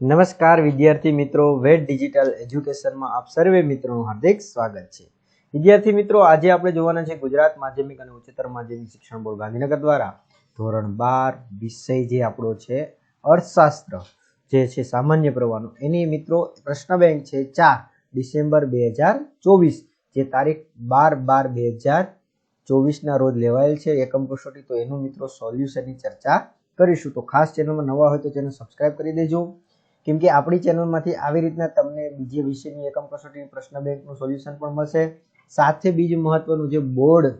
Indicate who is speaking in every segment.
Speaker 1: નમસ્કાર વિદ્યાર્થી મિત્રો વેટ ડિજિટલ એજ્યુકેશનમાં આપ સર્વે મિત્રોનું હાર્દિક સ્વાગત છે વિદ્યાર્થી મિત્રો આજે આપણે જોવાના છે ગુજરાત માધ્યમિક અને ઉચ્ચતર માધ્યમિક શિક્ષણ બોર્ડ ગાંધીનગર દ્વારા ધોરણ બાર વિષય જે આપણો છે અર્થશાસ્ત્ર જે છે સામાન્ય પ્રવાહનો એની મિત્રો પ્રશ્ન બેંક છે ચાર ડિસેમ્બર બે હજાર ચોવીસ જે તારીખ બાર બાર બે હજાર ચોવીસના રોજ લેવાયેલ છે એકમ કસોટી તો એનું મિત્રો સોલ્યુશનની ચર્ચા કરીશું તો ખાસ ચેનલમાં નવા હોય તો ચેનલ સબસ્ક્રાઇબ કરી દેજો કેમ કે આપણી ચેનલમાંથી આવી રીતના તમને બીજે વિષયની એકમ કસોટી પ્રશ્ન બેંકનું સોલ્યુશન પણ મળશે સાથે બીજું મહત્વનું જે બોર્ડ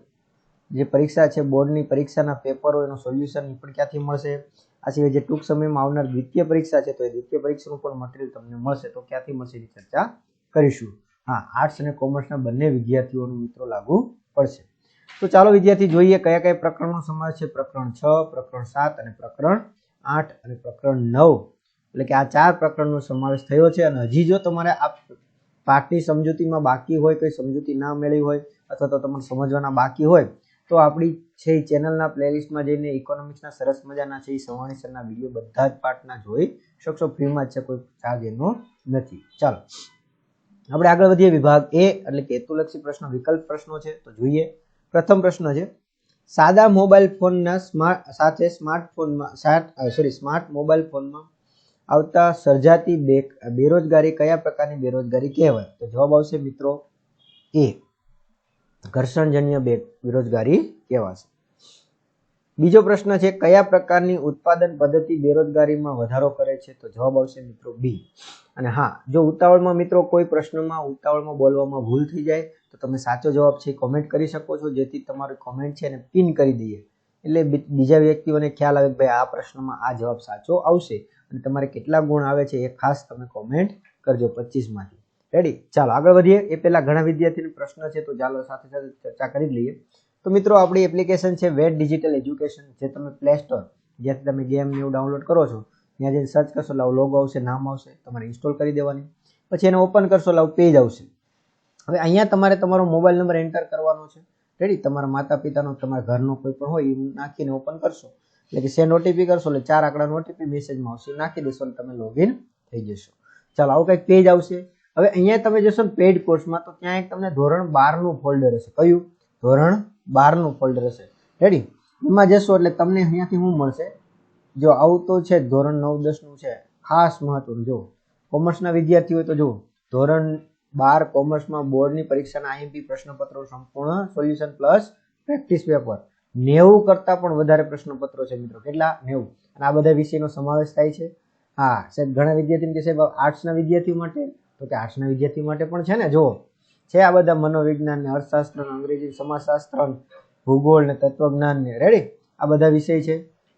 Speaker 1: જે પરીક્ષા છે બોર્ડની પરીક્ષાના પેપરો એનું સોલ્યુશન પણ ક્યાંથી મળશે આ સિવાય જે ટૂંક સમયમાં આવનાર દ્વિતીય પરીક્ષા છે તો એ દ્વિતીય પરીક્ષાનું પણ મટીરિયલ તમને મળશે તો ક્યાંથી મળશે એની ચર્ચા કરીશું હા આર્ટ્સ અને કોમર્સના બંને વિદ્યાર્થીઓનું મિત્રો લાગુ પડશે તો ચાલો વિદ્યાર્થી જોઈએ કયા કયા પ્રકરણનો સમાવેશ છે પ્રકરણ છ પ્રકરણ સાત અને પ્રકરણ આઠ અને પ્રકરણ નવ એટલે કે આ ચાર પ્રકરણનો સમાવેશ થયો છે અને હજી જો તમારે આ પાઠની સમજૂતીમાં બાકી હોય કોઈ સમજૂતી ના મેળવી હોય અથવા તો તમને સમજવાના બાકી હોય તો આપણી છે એ ચેનલના પ્લેલિસ્ટમાં જઈને ઇકોનોમિક્સના સરસ મજાના છે એ સવાણી વિડીયો બધા જ પાઠના જોઈ શકશો ફ્રીમાં જ છે કોઈ ચાર્જ એનો નથી ચાલો આપણે આગળ વધીએ વિભાગ એ એટલે કે હેતુલક્ષી પ્રશ્નો વિકલ્પ પ્રશ્નો છે તો જોઈએ પ્રથમ પ્રશ્ન છે સાદા મોબાઈલ ફોનના સ્માર્ટ સાથે સ્માર્ટફોનમાં સોરી સ્માર્ટ મોબાઈલ ફોનમાં આવતા સર્જાતી બેરોજગારી કયા પ્રકારની બેરોજગારી કહેવાય તો જવાબ આવશે મિત્રો એ ઘર્ષણજન્ય બેરોજગારી કહેવાશે બીજો પ્રશ્ન છે કયા પ્રકારની ઉત્પાદન પદ્ધતિ બેરોજગારીમાં વધારો કરે છે તો જવાબ આવશે મિત્રો બી અને હા જો ઉતાવળમાં મિત્રો કોઈ પ્રશ્નમાં ઉતાવળમાં બોલવામાં ભૂલ થઈ જાય તો તમે સાચો જવાબ છે કોમેન્ટ કરી શકો છો જેથી તમારી કોમેન્ટ છે એને પિન કરી દઈએ એટલે બીજા વ્યક્તિઓને ખ્યાલ આવે કે ભાઈ આ પ્રશ્નમાં આ જવાબ સાચો આવશે અને તમારે કેટલા ગુણ આવે છે એ ખાસ તમે કોમેન્ટ કરજો પચીસમાંથી રેડી ચાલો આગળ વધીએ એ પહેલાં ઘણા વિદ્યાર્થીનો પ્રશ્ન છે તો ચાલો સાથે સાથે ચર્ચા કરી લઈએ તો મિત્રો આપણી એપ્લિકેશન છે વેટ ડિજિટલ એજ્યુકેશન જે તમે પ્લે સ્ટોર જ્યાંથી તમે ગેમ એવું ડાઉનલોડ કરો છો ત્યાં જઈને સર્ચ કરશો લાવ લોગો આવશે નામ આવશે તમારે ઇન્સ્ટોલ કરી દેવાની પછી એને ઓપન કરશો લાવ પેજ આવશે હવે અહીંયા તમારે તમારો મોબાઈલ નંબર એન્ટર કરવાનો છે રેડી તમારા માતા પિતાનો તમારા ઘરનો કોઈ પણ હોય એ નાખીને ઓપન કરશો એટલે કે સેન્ડ ઓટીપી કરશો એટલે ચાર આંકડાનો ઓટીપી મેસેજમાં આવશે નાખી દેશો અને તમે લોગિન થઈ જશો ચાલો આવું કંઈક પેજ આવશે હવે અહીંયા તમે જશો ને પેડ કોર્સમાં તો ત્યાં એક તમને ધોરણ બારનું ફોલ્ડર હશે કયું ધોરણ બારનું ફોલ્ડર હશે રેડી એમાં જશો એટલે તમને અહીંયાથી શું મળશે જો આવું તો છે ધોરણ નવ દસનું છે ખાસ મહત્વનું જુઓ કોમર્સના વિદ્યાર્થીઓ તો જુઓ ધોરણ બાર કોમર્સમાં બોર્ડની પરીક્ષાના આઈએમપી પ્રશ્નપત્રો સંપૂર્ણ સોલ્યુશન પ્લસ પ્રેક્ટિસ પેપર નેવું કરતાં પણ વધારે પ્રશ્નપત્રો છે મિત્રો કેટલા નેવું અને આ બધા વિષયનો સમાવેશ થાય છે હા સાહેબ ઘણા વિદ્યાર્થીઓ કે સાહેબ આર્ટ્સના વિદ્યાર્થીઓ માટે તો કે આર્ટ્સના વિદ્યાર્થીઓ માટે પણ છે ને જો છે આ બધા મનોવિજ્ઞાન ને અર્થશાસ્ત્ર ને અંગ્રેજી સમાજશાસ્ત્ર ભૂગોળ ને તત્વજ્ઞાન ને રેડી આ બધા વિષય છે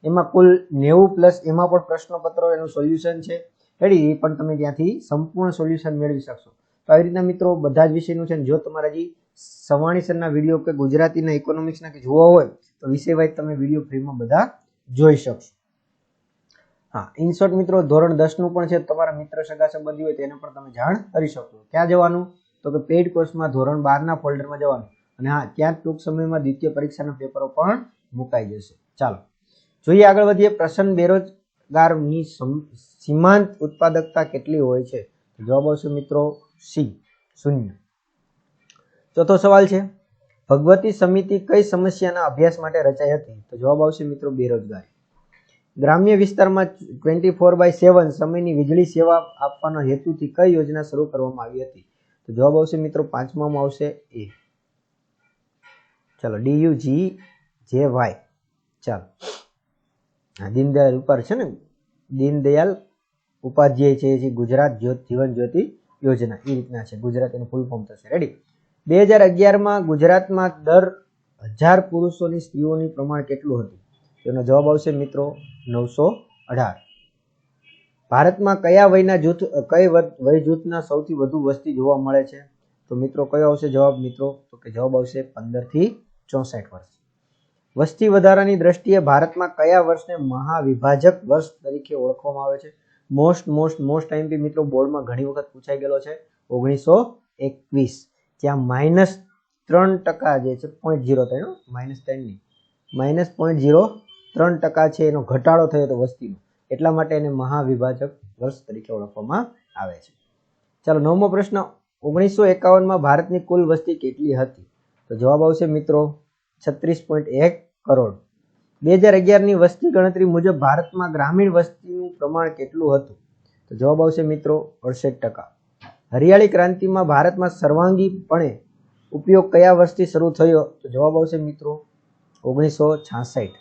Speaker 1: એમાં કુલ નેવું પ્લસ એમાં પણ પ્રશ્નપત્રો એનું સોલ્યુશન છે રેડી એ પણ તમે ત્યાંથી સંપૂર્ણ સોલ્યુશન મેળવી શકશો તો આવી રીતના મિત્રો બધા જ વિષયનું છે જો તમારા હજી સવાણી સરના વિડીયો કે ગુજરાતીના ઇકોનોમિક્સના કે જોવા હોય તો વિષય વાઇઝ તમે વિડીયો ફ્રીમાં બધા જોઈ શકશો હા ઇન્સોર્ટ મિત્રો ધોરણ દસનું પણ છે તમારા મિત્ર સગા સંબંધી હોય તેને પણ તમે જાણ કરી શકો ક્યાં જવાનું તો કે પેઇડ કોર્સમાં ધોરણ બારના ફોલ્ડરમાં જવાનું અને હા ત્યાં ટૂંક સમયમાં દ્વિતીય પરીક્ષાના પેપરો પણ મુકાઈ જશે ચાલો જોઈએ આગળ વધીએ પ્રસન્ન બેરોજગારની સીમાંત ઉત્પાદકતા કેટલી હોય છે જવાબ આવશે મિત્રો સી શૂન્ય ચોથો સવાલ છે ભગવતી સમિતિ કઈ સમસ્યાના અભ્યાસ માટે રચાઈ હતી તો જવાબ આવશે મિત્રો બેરોજગારી ગ્રામ્ય વિસ્તારમાં ટ્વેન્ટી ફોર બાય સેવન સમયની વીજળી સેવા આપવાના હેતુથી કઈ યોજના શરૂ કરવામાં આવી હતી તો જવાબ આવશે મિત્રો પાંચમામાં આવશે એ ચલો ડી યુ જી જે વાય ચાલો હા દીનદયાલ ઉપર છે ને દીનદયાલ ઉપાધ્યાય છે જે ગુજરાત જ્યોત જીવન જ્યોતિ યોજના એ રીતના છે ગુજરાત એનું ફૂલ ફોર્મ થશે રેડી બે હજાર અગિયારમાં ગુજરાતમાં દર હજાર પુરુષોની સ્ત્રીઓની પ્રમાણ કેટલું હતું તેનો જવાબ આવશે મિત્રો નવસો અઢાર ભારતમાં કયા વયના જૂથ કઈ વય જૂથના સૌથી વધુ વસ્તી જોવા મળે છે તો મિત્રો કયો આવશે જવાબ મિત્રો તો કે જવાબ આવશે પંદરથી ચોસઠ વર્ષ વસ્તી વધારાની દ્રષ્ટિએ ભારતમાં કયા વર્ષને મહાવિભાજક વર્ષ તરીકે ઓળખવામાં આવે છે મોસ્ટ મોસ્ટ મોસ્ટ ટાઈમ બી મિત્રો બોર્ડમાં ઘણી વખત પૂછાઈ ગયેલો છે ઓગણીસો એકવીસ જ્યાં માઇનસ ત્રણ ટકા જે છે પોઈન્ટ ઝીરો ત્રણ માઇનસ ટેનની માઇનસ પોઈન્ટ ઝીરો ત્રણ ટકા છે એનો ઘટાડો થયો હતો વસ્તીનો એટલા માટે એને મહાવિભાજક વર્ષ તરીકે ઓળખવામાં આવે છે ચાલો નવમો પ્રશ્ન ઓગણીસો એકાવનમાં ભારતની કુલ વસ્તી કેટલી હતી તો જવાબ આવશે મિત્રો છત્રીસ પોઈન્ટ એક કરોડ બે હજાર અગિયારની વસ્તી ગણતરી મુજબ ભારતમાં ગ્રામીણ વસ્તીનું પ્રમાણ કેટલું હતું તો જવાબ આવશે મિત્રો અડસઠ ટકા હરિયાળી ક્રાંતિમાં ભારતમાં સર્વાંગીપણે ઉપયોગ કયા વર્ષથી શરૂ થયો તો જવાબ આવશે મિત્રો ઓગણીસો છાસઠ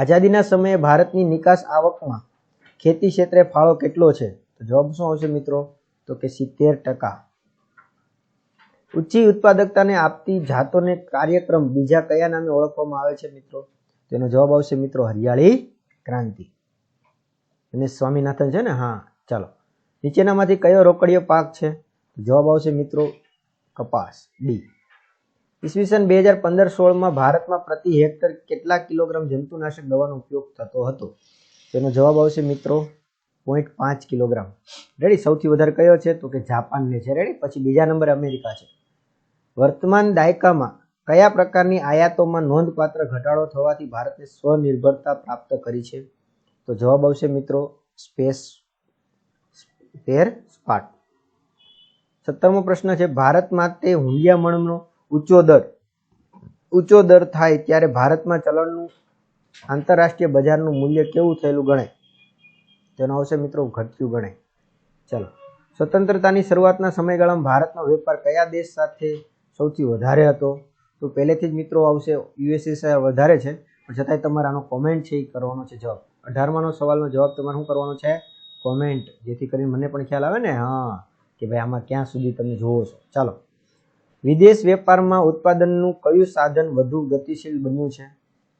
Speaker 1: આઝાદીના સમયે ભારતની નિકાસ આવકમાં ખેતી ક્ષેત્રે ફાળો કેટલો છે તો જવાબ શું આવશે મિત્રો તો કે સિત્તેર ટકા ઊંચી ઉત્પાદકતાને આપતી જાતોને કાર્યક્રમ બીજા કયા નામે ઓળખવામાં આવે છે મિત્રો તેનો જવાબ આવશે મિત્રો હરિયાળી ક્રાંતિ અને સ્વામિનાથન છે ને હા ચાલો નીચેનામાંથી કયો રોકડીયો પાક છે જવાબ આવશે મિત્રો કપાસ ડી ઈસવીસન બે હજાર પંદર સોળમાં ભારતમાં પ્રતિ હેક્ટર કેટલા કિલોગ્રામ જંતુનાશક દવાનો ઉપયોગ થતો હતો તેનો જવાબ આવશે મિત્રો પોઈન્ટ પાંચ કિલોગ્રામ રેડી સૌથી વધારે કયો છે તો કે જાપાનને છે રેડી પછી બીજા નંબરે અમેરિકા છે વર્તમાન દાયકામાં કયા પ્રકારની આયાતોમાં નોંધપાત્ર ઘટાડો થવાથી ભારતે સ્વનિર્ભરતા પ્રાપ્ત કરી છે તો જવાબ આવશે મિત્રો સ્પેસ ફેર સ્પાટ સત્તરમો પ્રશ્ન છે ભારતમાં તે હુંડિયામણનો ઊંચો દર ઊંચો દર થાય ત્યારે ભારતમાં ચલણનું આંતરરાષ્ટ્રીય બજારનું મૂલ્ય કેવું થયેલું ગણાય તેનો આવશે મિત્રો ઘટ્યું ગણાય ચલો સ્વતંત્રતાની શરૂઆતના સમયગાળામાં ભારતનો વેપાર કયા દેશ સાથે સૌથી વધારે હતો તો પહેલેથી જ મિત્રો આવશે યુએસએસઆર વધારે છે પણ છતાંય તમારે આનો કોમેન્ટ છે એ કરવાનો છે જવાબ અઢારમાનો સવાલનો જવાબ તમારે શું કરવાનો છે કોમેન્ટ જેથી કરીને મને પણ ખ્યાલ આવે ને હા કે ભાઈ આમાં ક્યાં સુધી તમે જોવો છો ચાલો વિદેશ વેપારમાં ઉત્પાદનનું કયું સાધન વધુ ગતિશીલ બન્યું છે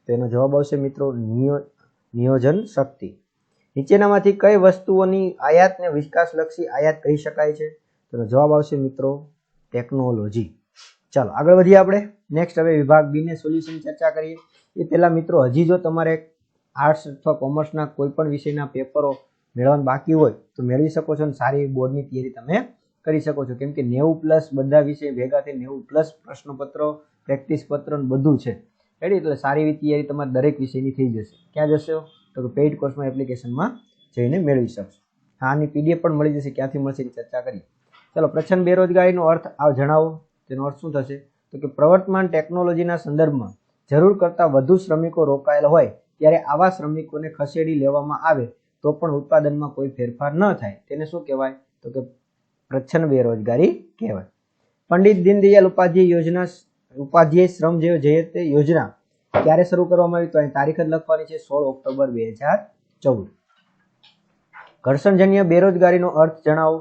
Speaker 1: તો એનો જવાબ આવશે મિત્રો નિયોજન શક્તિ નીચેનામાંથી કઈ વસ્તુઓની આયાતને વિકાસલક્ષી આયાત કહી શકાય છે તેનો જવાબ આવશે મિત્રો ટેકનોલોજી ચાલો આગળ વધીએ આપણે નેક્સ્ટ હવે વિભાગ બીને સોલ્યુશન ચર્ચા કરીએ એ પહેલાં મિત્રો હજી જો તમારે આર્ટ્સ અથવા કોમર્સના કોઈ પણ વિષયના પેપરો મેળવવાનું બાકી હોય તો મેળવી શકો છો અને સારી બોર્ડની તૈયારી તમે કરી શકો છો કેમ કે નેવું પ્લસ બધા વિષય ભેગા થઈ નેવું પ્લસ પ્રશ્નપત્રો પ્રેક્ટિસ પત્ર બધું છે રેડી એટલે સારી એવી તૈયારી તમારે દરેક વિષયની થઈ જશે ક્યાં જશો તો પેઇડ કોર્સમાં એપ્લિકેશનમાં જઈને મેળવી શકશો હા આની પીડીએફ પણ મળી જશે ક્યાંથી મળશે એની ચર્ચા કરીએ ચલો પ્રચંડ બેરોજગારીનો અર્થ આ જણાવો તેનો અર્થ શું થશે તો કે પ્રવર્તમાન ટેકનોલોજીના સંદર્ભમાં જરૂર કરતાં વધુ શ્રમિકો રોકાયેલા હોય ત્યારે આવા શ્રમિકોને ખસેડી લેવામાં આવે તો પણ ઉત્પાદનમાં કોઈ ફેરફાર ન થાય તેને શું કહેવાય તો કે પ્રચ્છન્ન બેરોજગારી કહેવાય પંડિત દીનદયાલ ઉપાધ્યાય યોજના ઉપાધ્યાય શ્રમ જેવો જયતે યોજના ક્યારે શરૂ કરવામાં આવી તો અહીં તારીખ જ લખવાની છે સોળ ઓક્ટોબર બે હજાર ચૌદ ઘર્ષણજન્ય બેરોજગારીનો અર્થ જણાવો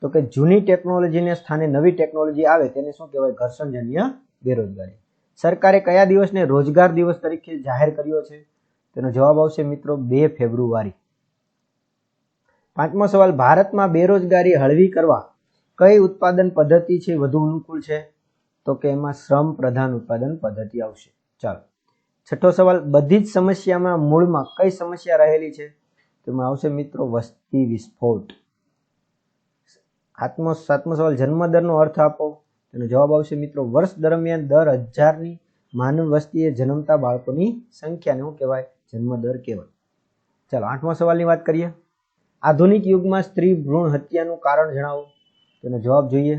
Speaker 1: તો કે જૂની ટેકનોલોજીને સ્થાને નવી ટેકનોલોજી આવે તેને શું કહેવાય ઘર્ષણજન્ય બેરોજગારી સરકારે કયા દિવસને રોજગાર દિવસ તરીકે જાહેર કર્યો છે તેનો જવાબ આવશે મિત્રો બે ફેબ્રુઆરી પાંચમો સવાલ ભારતમાં બેરોજગારી હળવી કરવા કઈ ઉત્પાદન પદ્ધતિ છે વધુ અનુકૂળ છે તો કે એમાં શ્રમ પ્રધાન ઉત્પાદન પદ્ધતિ આવશે ચાલો છઠ્ઠો સવાલ બધી જ સમસ્યામાં મૂળમાં કઈ સમસ્યા રહેલી છે તેમાં આવશે મિત્રો વસ્તી વિસ્ફોટ આત્મો સાતમો સવાલ જન્મદરનો અર્થ આપો તેનો જવાબ આવશે મિત્રો વર્ષ દરમિયાન દર હજારની માનવ વસ્તીએ જન્મતા બાળકોની સંખ્યાને શું કહેવાય જન્મદર કહેવાય ચાલો આઠમા સવાલની વાત કરીએ આધુનિક યુગમાં સ્ત્રી ભ્રૂણ હત્યાનું કારણ જણાવો તેનો જવાબ જોઈએ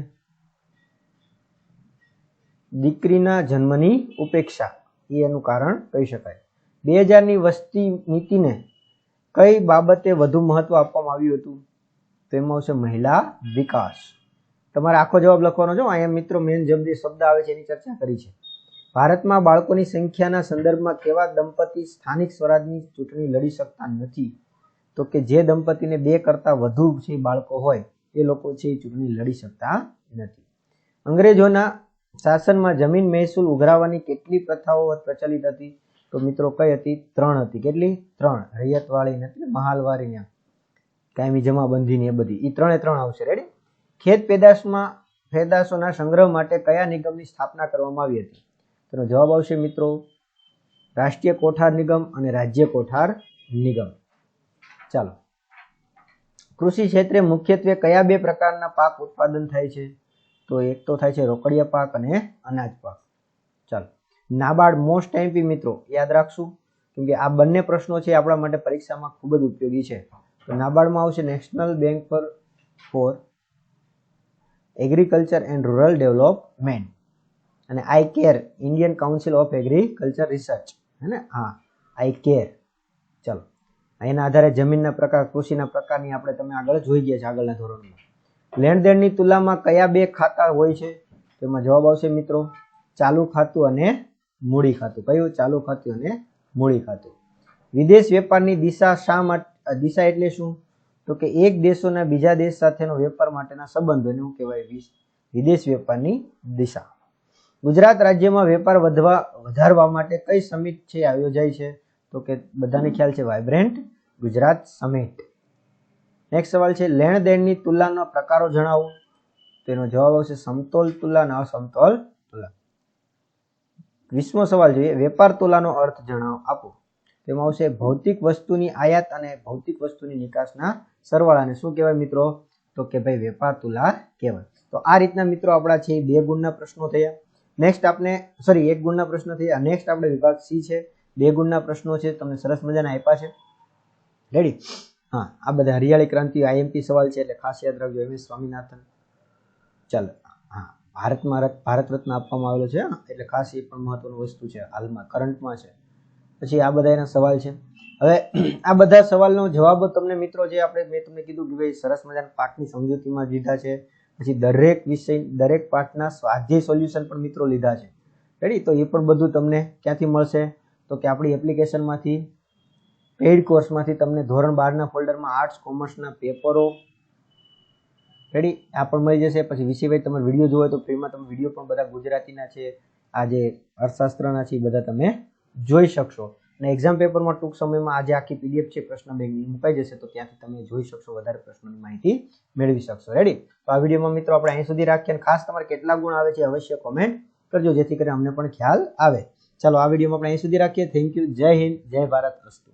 Speaker 1: દીકરીના જન્મની ઉપેક્ષા એ એનું કારણ કહી શકાય બે હજારની વસ્તી નીતિને કઈ બાબતે વધુ મહત્વ આપવામાં આવ્યું હતું તેમાં આવશે મહિલા વિકાસ તમારે આખો જવાબ લખવાનો છે અહીંયા મિત્રો મેન જમદી શબ્દ આવે છે એની ચર્ચા કરી છે ભારતમાં બાળકોની સંખ્યાના સંદર્ભમાં કેવા દંપતી સ્થાનિક સ્વરાજની ચૂંટણી લડી શકતા નથી તો કે જે દંપતીને બે કરતાં વધુ છે બાળકો હોય એ લોકો છે એ ચૂંટણી લડી શકતા નથી અંગ્રેજોના શાસનમાં જમીન મહેસૂલ ઉઘરાવવાની કેટલી પ્રથાઓ પ્રચલિત હતી તો મિત્રો કઈ હતી ત્રણ હતી કેટલી ત્રણ રૈયતવાળી નથી મહાલવાળી ને કાયમી જમાબંધીની એ બધી એ ત્રણે ત્રણ આવશે રેડી ખેત પેદાશમાં પેદાશોના સંગ્રહ માટે કયા નિગમની સ્થાપના કરવામાં આવી હતી તેનો જવાબ આવશે મિત્રો રાષ્ટ્રીય કોઠાર નિગમ અને રાજ્ય કોઠાર નિગમ ચાલો કૃષિ ક્ષેત્રે મુખ્યત્વે કયા બે પ્રકારના પાક ઉત્પાદન થાય છે તો એક તો થાય છે રોકડિયા પાક અને અનાજ પાક ચાલો નાબાર્ડ મોસ્ટ એમપી મિત્રો યાદ રાખશું કેમકે આ બંને પ્રશ્નો છે આપણા માટે પરીક્ષામાં ખૂબ જ ઉપયોગી છે તો નાબાર્ડમાં આવશે national bank for for agriculture and rural development અને ICAR Indian council of agriculture research હે ને હા આઈ કેર ચલો એના આધારે જમીનના પ્રકાર કૃષિના પ્રકારની આપણે તમે આગળ જોઈ ગયા છે આગળના ધોરણમાં લેણ દેણની તુલનામાં કયા બે ખાતા હોય છે તેમાં જવાબ આવશે મિત્રો ચાલુ ખાતું અને મૂડી ખાતું કયું ચાલુ ખાતું અને મૂડી ખાતું વિદેશ વેપારની દિશા શા માટે દિશા એટલે શું તો કે એક દેશોના બીજા દેશ સાથેનો વેપાર માટેના સંબંધોને શું કહેવાય વિદેશ વેપારની દિશા ગુજરાત રાજ્યમાં વેપાર વધવા વધારવા માટે કઈ સમિટ છે આયોજાય છે તો કે બધાને ખ્યાલ છે વાઇબ્રન્ટ ગુજરાત સમિટ નેક્સ્ટ સવાલ છે લેણ દેણની તુલનાના પ્રકારો જણાવો તેનો જવાબ આવશે સમતોલ તુલના અને અસમતોલ તુલા વીસમો સવાલ જોઈએ વેપાર તુલાનો અર્થ જણાવો આપો તેમાં આવશે ભૌતિક વસ્તુની આયાત અને ભૌતિક વસ્તુની નિકાસના સરવાળાને શું કહેવાય મિત્રો તો કે ભાઈ વેપાર તુલા કહેવાય તો આ રીતના મિત્રો આપણા છે બે ગુણના પ્રશ્નો થયા નેક્સ્ટ આપણે સોરી એક ગુણના પ્રશ્ન થયા નેક્સ્ટ આપણે વિભાગ સી છે બે ગુણના પ્રશ્નો છે તમને સરસ મજાના આપ્યા છે રેડી હા આ બધા હરિયાળી ક્રાંતિ આઈએમપી સવાલ છે એટલે ખાસ યાદ રાખજો એમ એસ સ્વામિનાથન ચાલો હા ભારતમાં ભારત રત્ન આપવામાં આવેલો છે એટલે ખાસ એ પણ મહત્વની વસ્તુ છે હાલમાં કરંટમાં છે પછી આ બધા એના સવાલ છે હવે આ બધા સવાલનો જવાબ તમને મિત્રો જે આપણે મેં તમને કીધું કે ભાઈ સરસ મજાના પાકની સમજૂતીમાં દીધા છે પછી દરેક વિષય દરેક પાઠના સ્વાધ્યાય સોલ્યુશન પણ મિત્રો લીધા છે રેડી તો એ પણ બધું તમને ક્યાંથી મળશે તો કે આપણી એપ્લિકેશનમાંથી પેઇડ કોર્સમાંથી તમને ધોરણ બારના ફોલ્ડરમાં આર્ટ્સ કોમર્સના પેપરો રેડી આ પણ મળી જશે પછી વિષયભાઈ તમે વિડીયો જોવો તો ફ્રીમાં તમે વિડીયો પણ બધા ગુજરાતીના છે આ જે અર્થશાસ્ત્રના છે એ બધા તમે જોઈ શકશો અને એક્ઝામ પેપરમાં ટૂંક સમયમાં આજે આખી પીડીએફ છે પ્રશ્ન બેંકની મુકાઈ જશે તો ત્યાંથી તમે જોઈ શકશો વધારે પ્રશ્નોની માહિતી મેળવી શકશો રેડી તો આ વિડીયોમાં મિત્રો આપણે અહીં સુધી રાખીએ અને ખાસ તમારે કેટલા ગુણ આવે છે અવશ્ય કોમેન્ટ કરજો જેથી કરીને અમને પણ ખ્યાલ આવે ચાલો આ વિડીયોમાં આપણે અહીં સુધી રાખીએ થેન્ક યુ જય હિન્દ જય ભારત વસ્તુ